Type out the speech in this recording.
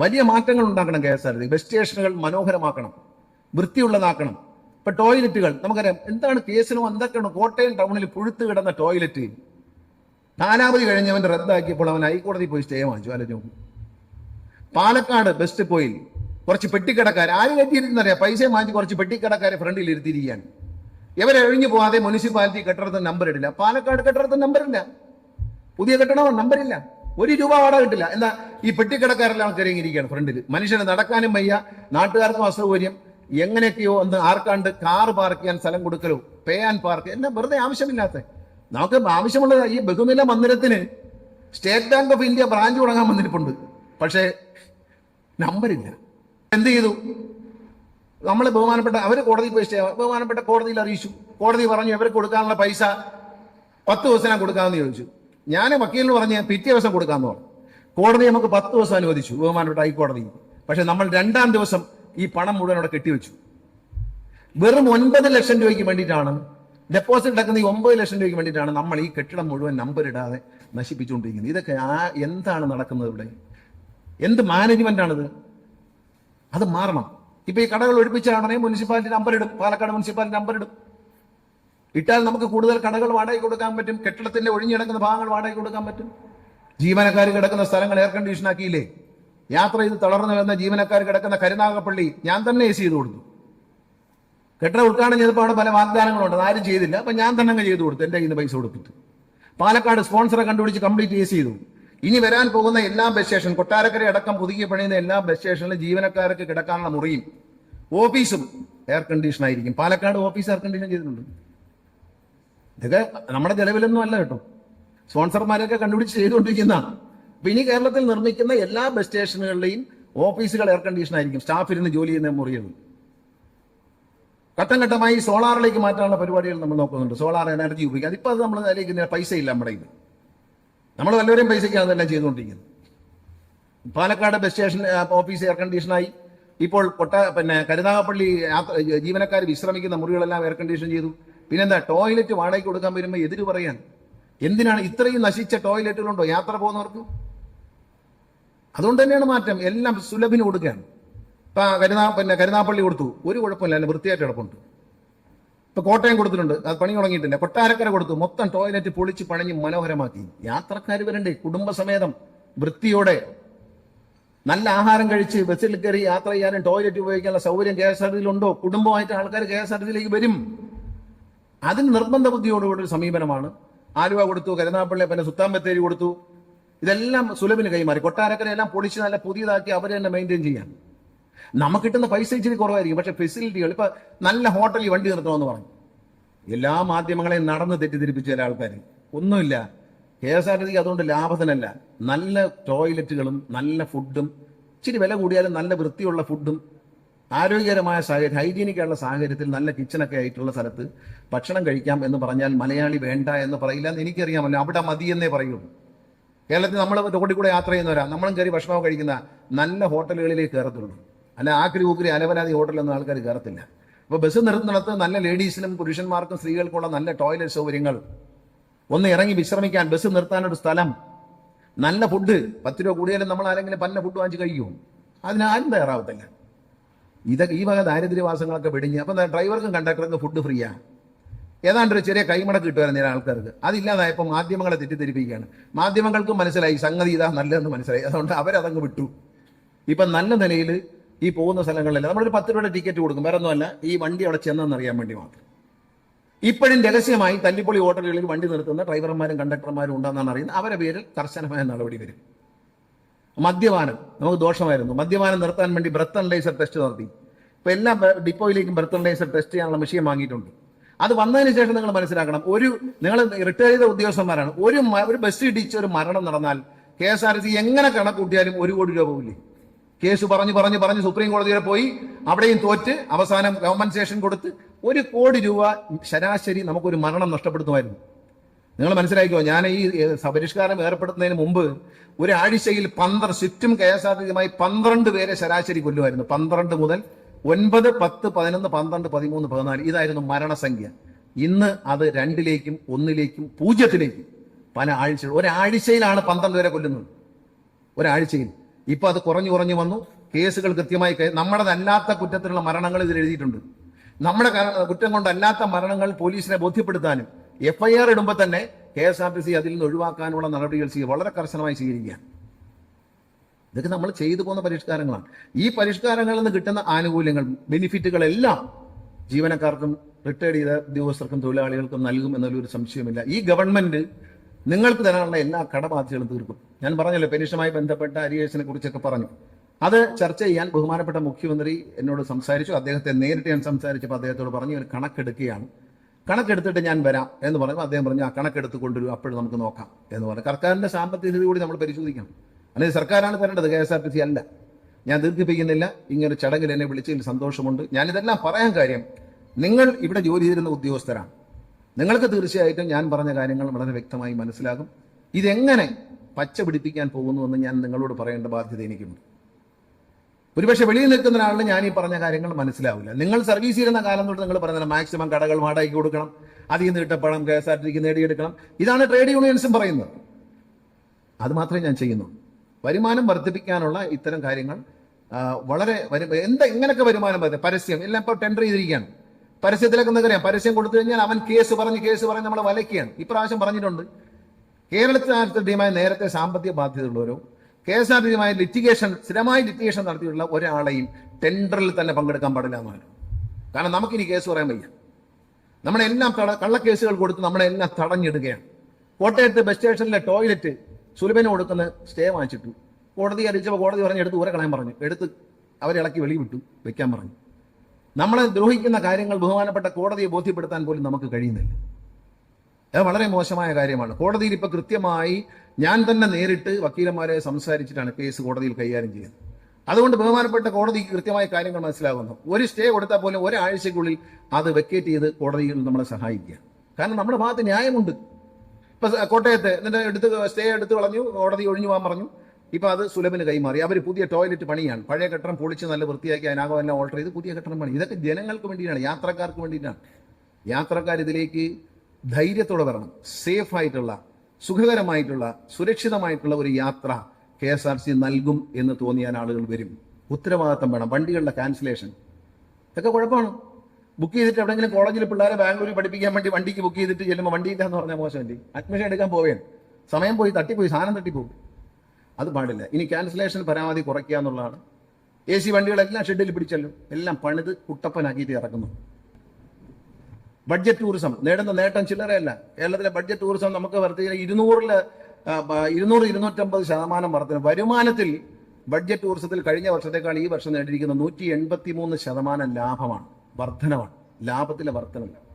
വലിയ മാറ്റങ്ങൾ ഉണ്ടാക്കണം K S R T bus സ്റ്റേഷനുകൾ മനോഹരമാക്കണം. വൃത്തിയുള്ളതാക്കണം. ഇപ്പൊ ടോയ്ലറ്റുകൾ നമുക്കറിയാം എന്താണ് കേസിനും എന്തൊക്കെയാണ് കോട്ടയം ടൗണിൽ പുഴുത്ത് കിടന്ന ടോയ്ലറ്റ് നാലാമത് കഴിഞ്ഞവൻ റദ്ദാക്കിയപ്പോൾ അവൻ ഹൈക്കോടതി പോയി സ്റ്റേ വാങ്ങിച്ചു. ആലോചിച്ചു പാലക്കാട് ബെസ്റ്റ് പോയിൽ കുറച്ച് പെട്ടിക്കടക്കാർ. ആര് കയറ്റിയിരുന്നറിയാം പൈസ വാങ്ങിച്ച് കുറച്ച് പെട്ടിക്കടക്കാരെ ഫ്രണ്ടിൽ ഇരുത്തിയിരിക്കുകയാണ്. ഇവരെ ഒഴിഞ്ഞു പോവാതെ മുനിസിപ്പാലിറ്റി കെട്ടിടത്തിന് നമ്പർ ഇടില്ല. പാലക്കാട് കെട്ടിടത്തിന് നമ്പർ ഇല്ല. പുതിയ കെട്ടിടം നമ്പറില്ല ഒരു രൂപ വാടക കിട്ടില്ല. എന്താ? ഈ പെട്ടിക്കടക്കാരെല്ലാം ഇരിക്കുകയാണ് ഫ്രണ്ടിൽ മനുഷ്യന് നടക്കാനും വയ്യ നാട്ടുകാർക്കും അസൗകര്യം. എങ്ങനെയൊക്കെയോ ഒന്ന് ആർക്കാണ്ട് കാർ പാർക്ക് ചെയ്യാൻ സ്ഥലം കൊടുക്കലോ പേ ആൻഡ് പാർക്ക് എന്നാ വെറുതെ ആവശ്യമില്ലാത്ത? നമുക്ക് ആവശ്യമുള്ള ഈ ബഹുനില മന്ദിരത്തിന് State Bank of India branch തുടങ്ങാൻ വന്നിട്ടുണ്ട് പക്ഷേ നമ്പറില്ല എന്ത് ചെയ്തു? നമ്മൾ ബഹുമാനപ്പെട്ട അവർ കോടതിയിൽ പോയി ബഹുമാനപ്പെട്ട കോടതിയിൽ അറിയിച്ചു. കോടതി പറഞ്ഞു ഇവർക്ക് കൊടുക്കാനുള്ള പൈസ പത്ത് ദിവസം ഞാൻ കൊടുക്കാമെന്ന് ചോദിച്ചു. ഞാൻ വക്കീലിന് പറഞ്ഞ് പിറ്റേ ദിവസം കൊടുക്കാമെന്ന് പറഞ്ഞു. കോടതി നമുക്ക് പത്ത് ദിവസം അനുവദിച്ചു ബഹുമാനപ്പെട്ട ഹൈക്കോടതി. പക്ഷെ നമ്മൾ രണ്ടാം ദിവസം ഈ പണം മുഴുവൻ അവിടെ കെട്ടിവെച്ചു. വെറും ഒൻപത് ലക്ഷം രൂപയ്ക്ക് വേണ്ടിയിട്ടാണ് ഡെപ്പോസിറ്റ് അടക്കുന്ന ഈ ഒമ്പത് ലക്ഷം രൂപയ്ക്ക് വേണ്ടിയിട്ടാണ് നമ്മൾ ഈ കെട്ടിടം മുഴുവൻ നമ്പർ ഇടാതെ നശിപ്പിച്ചുകൊണ്ടിരിക്കുന്നത്. ഇതൊക്കെ ആ എന്താണ് നടക്കുന്നത് ഇവിടെ? എന്ത് മാനേജ്മെന്റ് ആണിത്? അത് മാറണം. ഇപ്പൊ ഈ കടകൾ ഒഴിപ്പിച്ച ഉടനെ മുനിസിപ്പാലിറ്റി നമ്പർ ഇടും പാലക്കാട് മുനിസിപ്പാലിറ്റി നമ്പർ ഇടും. ഇട്ടാൽ നമുക്ക് കൂടുതൽ കടകൾ വാടകയ്ക്ക് കൊടുക്കാൻ പറ്റും കെട്ടിടത്തിന്റെ ഒഴിഞ്ഞു കിടക്കുന്ന ഭാഗങ്ങൾ വാടകയ്ക്ക് കൊടുക്കാൻ പറ്റും. ജീവനക്കാർ കിടക്കുന്ന സ്ഥലങ്ങൾ എയർ കണ്ടീഷൻ ആക്കിയില്ലേ? യാത്ര ചെയ്ത് തളർന്നു വരുന്ന ജീവനക്കാർ കിടക്കുന്ന കരുനാഗപ്പള്ളി ഞാൻ തന്നെ എ ചെയ്ത് കൊടുത്തു. കെട്ടിട ഉദ്ഘാടനം ചെയ്തപ്പോൾ അവിടെ പല വാഗ്ദാനങ്ങളുണ്ട്. അതാരും ചെയ്തില്ല. അപ്പൊ ഞാൻ തന്നെ അങ്ങ് ചെയ്തു കൊടുത്തു. എന്റെ കയ്യിൽ നിന്ന് പൈസ കൊടുത്തിട്ട്. പാലക്കാട് സ്പോൺസറെ കണ്ടുപിടിച്ച് കംപ്ലീറ്റ് എ സി ചെയ്തു. ഇനി വരാൻ പോകുന്ന എല്ലാ ബസ് സ്റ്റേഷൻ കൊട്ടാരക്കര അടക്കം പുതുക്കി പണിയുന്ന എല്ലാ ബസ് സ്റ്റേഷനിലും ജീവനക്കാർക്ക് കിടക്കാനുള്ള മുറിയും ഓഫീസും എയർ കണ്ടീഷൻ ആയിരിക്കും. പാലക്കാട് ഓഫീസ് എയർ കണ്ടീഷൻ ചെയ്തിട്ടുണ്ട്. ഇതൊക്കെ നമ്മുടെ ചെലവിലൊന്നും അല്ല കേട്ടോ. സ്പോൺസർമാരൊക്കെ കണ്ടുപിടിച്ച് ചെയ്തുകൊണ്ടിരിക്കുന്ന ഇനി കേരളത്തിൽ നിർമ്മിക്കുന്ന എല്ലാ ബസ് സ്റ്റേഷനുകളിലെയും ഓഫീസുകൾ എയർ കണ്ടീഷൻ ആയിരിക്കും. സ്റ്റാഫ് ഇരുന്ന് ജോലി ചെയ്യുന്ന മുറികൾ ഘട്ടം ഘട്ടമായി സോളാറിലേക്ക് മാറ്റാനുള്ള പരിപാടികൾ നമ്മൾ നോക്കുന്നുണ്ട്. സോളാർ എനർജി ഉപയോഗിക്കുക. അതിപ്പോൾ അത് നമ്മൾ നിലയിക്കുന്ന പൈസ ഇല്ല നമ്മുടെ ഇന്ന് നമ്മൾ വല്ലവരെയും പൈസയ്ക്കാണ് അതെല്ലാം ചെയ്തുകൊണ്ടിരിക്കുന്നത്. Palakkad bus station office air കണ്ടീഷനായി ഇപ്പോൾ കൊട്ട പിന്നെ കരുനാഗപ്പള്ളി ജീവനക്കാർ വിശ്രമിക്കുന്ന മുറികളെല്ലാം എയർ കണ്ടീഷൻ ചെയ്തു. പിന്നെന്താ ടോയ്ലറ്റ് വാടകയ്ക്ക് കൊടുക്കാൻ വരുമ്പോൾ എതിര് പറയാൻ. എന്തിനാണ് ഇത്രയും നശിച്ച ടോയ്ലറ്റുകളുണ്ടോ യാത്ര പോകുന്നവർക്ക്? അതുകൊണ്ട് തന്നെയാണ് മാറ്റം. എല്ലാം സുലഭിന് കൊടുക്കുകയാണ്. ഇപ്പൊ കരുനാ പിന്നെ കരുനാപ്പള്ളി കൊടുത്തു. ഒരു കുഴപ്പമില്ല അല്ല വൃത്തിയായിട്ട് കിടപ്പുണ്ട്. ഇപ്പൊ കോട്ടയം കൊടുത്തിട്ടുണ്ട്. അത് പണി തുടങ്ങിയിട്ടില്ല. കൊട്ടാരക്കര കൊടുത്തു. മൊത്തം ടോയ്ലറ്റ് പൊളിച്ച് പണിഞ്ഞ് മനോഹരമാക്കി. യാത്രക്കാർ വരണ്ടേ? കുടുംബസമേതം വൃത്തിയോടെ. നല്ല ആഹാരം കഴിച്ച് ബസ്സിൽ കയറി യാത്ര ചെയ്യാനും ടോയ്ലറ്റ് ഉപയോഗിക്കാനുള്ള സൗകര്യം കെ എസ് ആർ ഉണ്ടോ? കുടുംബമായിട്ട് ആൾക്കാർ കെ എസ് ആർ ടിയിലേക്ക് വരും. അതിന് നിർബന്ധ ബുദ്ധിയോടുകൂടി ഒരു സമീപനമാണ്. ആലുവ കൊടുത്തു കരുനാപ്പള്ളി പിന്നെ സുത്താൻ ബത്തേരി കൊടുത്തു. ഇതെല്ലാം സുലഭിന് കൈമാറി. കൊട്ടാരക്കര എല്ലാം പൊളിച്ച് നല്ല പുതിയതാക്കി അവർ തന്നെ മെയിന്റെയിൻ ചെയ്യാൻ. നമുക്ക് കിട്ടുന്ന പൈസ ഇച്ചിരി കുറവായിരിക്കും. പക്ഷെ ഫെസിലിറ്റികൾ ഇപ്പൊ നല്ല ഹോട്ടലിൽ വണ്ടി നിർത്തണമെന്ന് പറഞ്ഞു. എല്ലാ മാധ്യമങ്ങളെയും നടന്ന് തെറ്റിദ്ധരിപ്പിച്ച ചില ആൾക്കാർ ഒന്നുമില്ല. കെ എസ് ആർ ടി അതുകൊണ്ട് ലാഭത്തിനല്ല. നല്ല ടോയ്ലറ്റുകളും നല്ല ഫുഡും ഇച്ചിരി വില കൂടിയാലും നല്ല വൃത്തിയുള്ള ഫുഡും ആരോഗ്യകരമായ സാഹചര്യം ഹൈജീനിക് ആയിട്ടുള്ള സാഹചര്യത്തിൽ നല്ല കിച്ചണൊക്കെ ആയിട്ടുള്ള സ്ഥലത്ത് ഭക്ഷണം കഴിക്കാം എന്ന് പറഞ്ഞാൽ മലയാളി വേണ്ട എന്ന് പറയില്ല എന്ന് എനിക്കറിയാമല്ലോ. അവിടെ മതി എന്നേ പറയുള്ളൂ. കേരളത്തിൽ നമ്മൾ റോഡിൽ കൂടെ യാത്ര ചെയ്യുന്നവരാ. നമ്മളും കയറി ഭക്ഷണം കഴിക്കുന്ന നല്ല ഹോട്ടലുകളിലേക്ക് കയറത്തുള്ളൂ. അല്ല ആക്രി ഊക്രി അലവരാതി ഹോട്ടലൊന്നും ആൾക്കാർ കയറത്തില്ല. അപ്പോൾ ബസ് നിർത്തുന്നിടത്ത് നല്ല ലേഡീസിനും പുരുഷന്മാർക്കും സ്ത്രീകൾക്കുള്ള നല്ല ടോയ്ലറ്റ് സൗകര്യങ്ങൾ. ഒന്ന് ഇറങ്ങി വിശ്രമിക്കാൻ ബസ് നിർത്താനൊരു സ്ഥലം നല്ല ഫുഡ്. പത്ത് രൂപ കൂടിയാലും നമ്മൾ ആരെങ്കിലും പന്ന ഫുഡ് വാങ്ങിച്ച് കഴിക്കും. അതിനാരും തയ്യാറാവത്തില്ല. ഇതൊക്കെ ഈ വക ദാരിദ്ര്യവാസങ്ങളൊക്കെ വെടിഞ്ഞ് അപ്പം ഡ്രൈവർക്കും കണ്ടക്ടർക്കും ഫുഡ് ഫ്രീയാണ് ഏതാണ്ട് ഒരു ചെറിയ കൈമടക്ക് കിട്ടുമായിരുന്നു ആൾക്കാർക്ക്. അതില്ലാതായപ്പോൾ മാധ്യമങ്ങളെ തെറ്റിദ്ധരിപ്പിക്കുകയാണ്. മാധ്യമങ്ങൾക്കും മനസ്സിലായി സംഗതി ഇതാ നല്ലതെന്ന് മനസ്സിലായി. അതുകൊണ്ട് അവരതങ്ങ് വിട്ടു. ഇപ്പം നല്ല നിലയിൽ ഈ പോകുന്ന സ്ഥലങ്ങളിൽ നമ്മളൊരു പത്ത് രൂപയുടെ ടിക്കറ്റ് കൊടുക്കും. വേറെ ഒന്നുമല്ല ഈ വണ്ടി അവിടെ ചെന്നെന്ന് അറിയാൻ വേണ്ടി മാത്രം. ഇപ്പോഴും രഹസ്യമായി തല്ലിപ്പൊളി ഹോട്ടലുകളിൽ വണ്ടി നിർത്തുന്ന ഡ്രൈവർമാരും കണ്ടക്ടർമാരും ഉണ്ടെന്നാണ് അറിയുന്നത്. അവരുടെ പേരിൽ കർശനമായ നടപടി വരും. മദ്യപാനം. നമുക്ക് ദോഷമായിരുന്നു. മദ്യപാനം നിർത്താൻ വേണ്ടി ബ്രത്ത് അനലൈസർ ടെസ്റ്റ് നടത്തി. ഇപ്പൊ എല്ലാ ഡിപ്പോയിലേക്കും ബ്രത്ത് അനലൈസർ ടെസ്റ്റ് ചെയ്യാനുള്ള മെഷീൻ വാങ്ങിയിട്ടുണ്ട്. അത് വന്നതിന് ശേഷം നിങ്ങൾ മനസ്സിലാക്കണം ഒരു നിങ്ങൾ റിട്ടയർ ചെയ്ത ഉദ്യോഗസ്ഥന്മാരാണ്. ഒരു ഒരു ബസ് ഇടിച്ച് ഒരു മരണം നടന്നാൽ കെ എസ് ആർ സി എങ്ങനെ കണക്കൂട്ടിയാലും ഒരു കോടി രൂപ പോകില്ലേ കേസ് പറഞ്ഞു പറഞ്ഞു പറഞ്ഞ് സുപ്രീം കോടതി വരെ പോയി അവിടെയും തോറ്റ് അവസാനം കോമ്പൻസേഷൻ കൊടുത്ത് ഒരു കോടി രൂപ ശരാശരി നമുക്കൊരു മരണം നഷ്ടപ്പെടുത്തുമായിരുന്നു. നിങ്ങൾ മനസ്സിലാക്കിയോ ഞാൻ ഈ പരിഷ്കാരം ഏർപ്പെടുത്തുന്നതിന് മുമ്പ് ഒരാഴ്ചയിൽ പന്ത്രണ്ട് ചുറ്റും കെ എസ് ആർ ടിയുമായി പന്ത്രണ്ട് പേരെ ശരാശരി കൊല്ലുമായിരുന്നു. പന്ത്രണ്ട് മുതൽ ഒൻപത് പത്ത് പതിനൊന്ന് പന്ത്രണ്ട് പതിമൂന്ന് പതിനാല് ഇതായിരുന്നു മരണസംഖ്യ. ഇന്ന് അത് രണ്ടിലേക്കും ഒന്നിലേക്കും പൂജ്യത്തിലേക്കും പല ആഴ്ച ഒരാഴ്ചയിലാണ് പന്ത്രണ്ട് പേരെ കൊല്ലുന്നത്. ഒരാഴ്ചയിൽ. ഇപ്പൊ അത് കുറഞ്ഞു കുറഞ്ഞു വന്നു. കേസുകൾ കൃത്യമായി നമ്മുടെതല്ലാത്ത കുറ്റത്തിലുള്ള മരണങ്ങൾ ഇതിൽ എഴുതിയിട്ടുണ്ട്. നമ്മുടെ കുറ്റം കൊണ്ടല്ലാത്ത മരണങ്ങൾ പോലീസിനെ ബോധ്യപ്പെടുത്താനും എഫ്ഐആർ ഇടുമ്പോൾ തന്നെ K S R T C അതിൽ നിന്ന് ഒഴിവാക്കാനുള്ള നടപടികൾ ചെയ്യുക വളരെ കർശനമായി സ്വീകരിക്കുകയാണ്. ഇതൊക്കെ നമ്മൾ ചെയ്തു പോകുന്ന പരിഷ്കാരങ്ങളാണ്. ഈ പരിഷ്കാരങ്ങളിൽ നിന്ന് കിട്ടുന്ന ആനുകൂല്യങ്ങൾ ബെനിഫിറ്റുകളെല്ലാം ജീവനക്കാർക്കും റിട്ടയർഡ് ചെയ്ത ഉദ്യോഗസ്ഥർക്കും തൊഴിലാളികൾക്കും നൽകും എന്നുള്ളൊരു സംശയമില്ല ഈ ഗവൺമെന്റ് നിങ്ങൾക്ക് തരാനുള്ള എല്ലാ കടബാധ്യതകളും തീർക്കും. ഞാൻ പറഞ്ഞല്ലോ പെൻഷനുമായി ബന്ധപ്പെട്ട അരിയേഴ്സിനെ കുറിച്ചൊക്കെ പറഞ്ഞു. അത് ചർച്ച ചെയ്യാൻ ബഹുമാനപ്പെട്ട മുഖ്യമന്ത്രി എന്നോട് സംസാരിച്ചു. അദ്ദേഹത്തെ നേരിട്ട് ഞാൻ സംസാരിച്ചപ്പോൾ അദ്ദേഹത്തോട് പറഞ്ഞു ഒരു കണക്കെടുക്കുകയാണ്. കണക്കെടുത്തിട്ട് ഞാൻ വരാം എന്ന് പറയുമ്പോൾ അദ്ദേഹം പറഞ്ഞു ആ കണക്കെടുത്ത് കൊണ്ടുവരും അപ്പോഴും നമുക്ക് നോക്കാം എന്ന് പറഞ്ഞു. സർക്കാരിന്റെ സാമ്പത്തിക സ്ഥിതി കൂടി നമ്മൾ പരിശോധിക്കണം. അല്ലെങ്കിൽ സർക്കാരാണ് തരേണ്ടത് K S R T C അല്ല. ഞാൻ ദീർഘിപ്പിക്കുന്നില്ല ഇങ്ങനെ ചടങ്ങിൽ എന്നെ വിളിച്ചതിൽ സന്തോഷമുണ്ട്. ഞാനിതെല്ലാം പറയാൻ കാര്യം നിങ്ങൾ ഇവിടെ ജോലി ചെയ്തിരുന്ന ഉദ്യോഗസ്ഥരാണ്. നിങ്ങൾക്ക് തീർച്ചയായിട്ടും ഞാൻ പറഞ്ഞ കാര്യങ്ങൾ വളരെ വ്യക്തമായി മനസ്സിലാകും. ഇതെങ്ങനെ പച്ച പിടിപ്പിക്കാൻ പോകുന്നുവെന്ന് ഞാൻ നിങ്ങളോട് പറയേണ്ട ബാധ്യത എനിക്കുണ്ട്. ഒരുപക്ഷെ വെളിയിൽ നിൽക്കുന്ന ഒരാളിന് ഞാൻ ഈ പറഞ്ഞ കാര്യങ്ങൾ മനസ്സിലാവില്ല. നിങ്ങൾ സർവീസ് ചെയ്യുന്ന കാലം തൊട്ട് നിങ്ങൾ പറഞ്ഞത് മാക്സിമം കടകൾ വാടകയ്ക്ക് കൊടുക്കണം അതിൽ നിന്ന് കിട്ട പണം കെ എസ് ആർ ടിക്ക് നേടിയെടുക്കണം ഇതാണ് ട്രേഡ് യൂണിയൻസും പറയുന്നത്. അത് മാത്രമേ ഞാൻ ചെയ്യുന്നുള്ളൂ. വരുമാനം വർദ്ധിപ്പിക്കാനുള്ള ഇത്തരം കാര്യങ്ങൾ വളരെ എന്താ ഇങ്ങനെയൊക്കെ വരുമാനം വരുന്നത് പരസ്യം. എല്ലാം ഇപ്പോൾ ടെൻഡർ ചെയ്തിരിക്കുകയാണ്. പരസ്യത്തിലൊക്കെ എന്താ അറിയാം പരസ്യം കൊടുത്തു കഴിഞ്ഞാൽ അവൻ കേസ് പറഞ്ഞ് കേസ് പറഞ്ഞ് നമ്മളെ വലയ്ക്കുകയാണ്. ഇപ്രാവശ്യം പറഞ്ഞിട്ടുണ്ട്. കേരളത്തിനകത്ത് ടീമായി നേരത്തെ സാമ്പത്തിക ബാധ്യതയുള്ളവരോ കെ എസ് ആർ ടിയുമായി ലിറ്റിഗേഷൻ സ്ഥിരമായി ലിറ്റിഗേഷൻ നടത്തിയിട്ടുള്ള ഒരാളെയും ടെൻഡറിൽ തന്നെ പങ്കെടുക്കാൻ പാടില്ല എന്ന് പറഞ്ഞു. കാരണം നമുക്കിനി കേസ് പറയാൻ വയ്യ. നമ്മളെല്ലാം തട കള്ളക്കേസുകൾ കൊടുത്ത് നമ്മളെല്ലാം തടഞ്ഞിടുകയാണ്. കോട്ടയത്ത് ബസ് സ്റ്റേഷനിലെ ടോയ്ലറ്റ് സുലഭന് കൊടുക്കുന്ന സ്റ്റേ വാങ്ങിച്ചിട്ടു. കോടതി അറിയിച്ചപ്പോൾ കോടതി പറഞ്ഞ് എടുത്ത് ഊരെ കളയാൻ പറഞ്ഞു. എടുത്ത് അവരെ ഇളക്കി വെളി വിട്ടു. വെക്കാൻ പറഞ്ഞു. നമ്മളെ ദ്രോഹിക്കുന്ന കാര്യങ്ങൾ ബഹുമാനപ്പെട്ട കോടതിയെ ബോധ്യപ്പെടുത്താൻ പോലും നമുക്ക് കഴിയുന്നില്ല. അത് വളരെ മോശമായ കാര്യമാണ്. കോടതിയിൽ ഇപ്പൊ കൃത്യമായി ഞാൻ തന്നെ നേരിട്ട് വക്കീലന്മാരെ സംസാരിച്ചിട്ടാണ് കേസ് കോടതിയിൽ കൈകാര്യം ചെയ്യുന്നത്. അതുകൊണ്ട് ബഹുമാനപ്പെട്ട കോടതിക്ക് കൃത്യമായ കാര്യങ്ങൾ മനസ്സിലാകുന്നു. ഒരു സ്റ്റേ കൊടുത്താൽ പോലും ഒരാഴ്ചക്കുള്ളിൽ അത് വെക്കേറ്റ് ചെയ്ത് കോടതിയിൽ നമ്മളെ സഹായിക്കുക. കാരണം നമ്മുടെ ഭാഗത്ത് ന്യായമുണ്ട്. ഇപ്പൊ കോട്ടയത്ത് എന്നിട്ട് എടുത്ത് സ്റ്റേ എടുത്ത് കളഞ്ഞു കോടതി ഒഴിഞ്ഞു പോകാൻ പറഞ്ഞു. ഇപ്പൊ അത് സുലഭിന് കൈമാറി. അവർ പുതിയ ടോയ്ലറ്റ് പണിയാണ്. പഴയ കെട്ടിടം പൊളിച്ച് നല്ല വൃത്തിയാക്കി അതിനകം എല്ലാം ഓൾട്ടർ ചെയ്ത് പുതിയ കെട്ടിടം പണി ഇതൊക്കെ ജനങ്ങൾക്ക് വേണ്ടിയിട്ടാണ് യാത്രക്കാർക്ക് വേണ്ടിയിട്ടാണ്. യാത്രക്കാർ ഇതിലേക്ക് ധൈര്യത്തോടെ വരണം. സേഫ് ആയിട്ടുള്ള സുഖകരമായിട്ടുള്ള സുരക്ഷിതമായിട്ടുള്ള ഒരു യാത്ര കെ എസ് ആർ സി നൽകും എന്ന് തോന്നിയാൽ ആളുകൾ വരും. ഉത്തരവാദിത്തം വേണം. വണ്ടികളുടെ ക്യാൻസലേഷൻ ഇതൊക്കെ കുഴപ്പമാണ്. ബുക്ക് ചെയ്തിട്ട് എവിടെയെങ്കിലും കോളേജിൽ പിള്ളേരെ ബാംഗ്ലൂരിൽ പഠിപ്പിക്കാൻ വേണ്ടി വണ്ടിക്ക് ബുക്ക് ചെയ്തിട്ട് ചെല്ലുമ്പോൾ വണ്ടിയില്ല എന്ന് പറഞ്ഞാൽ മോശമല്ലേ അഡ്മിഷൻ എടുക്കാൻ പോവുകയാണ് സമയം പോയി തട്ടിപ്പോയി സാധനം തട്ടിപ്പോകും അത് പാടില്ല. ഇനി ക്യാൻസലേഷൻ പരമാവധി കുറയ്ക്കുക എന്നുള്ളതാണ് എ സി വണ്ടികളെല്ലാം ഷെഡിൽ പിടിച്ചല്ലോ. എല്ലാം പണിത് കുട്ടപ്പനാക്കിയിട്ട് ഇറക്കുന്നു. ബഡ്ജറ്റ് ടൂറിസം നേടുന്ന നേട്ടം ചില്ലറയല്ല. കേരളത്തിലെ ബഡ്ജറ്റ് ടൂറിസം നമുക്ക് വർദ്ധിക്കുന്ന ഇരുന്നൂറിൽ ഇരുന്നൂറ് ഇരുന്നൂറ്റമ്പത് ശതമാനം വർധന വരുമാനത്തിൽ ബഡ്ജറ്റ് ടൂറിസത്തിൽ കഴിഞ്ഞ വർഷത്തേക്കാൾ ഈ വർഷം നേടിയിരിക്കുന്ന നൂറ്റി എൺപത്തി മൂന്ന് ശതമാനം ലാഭമാണ്. വർധനമാണ് ലാഭത്തിലെ വർധനമാണ്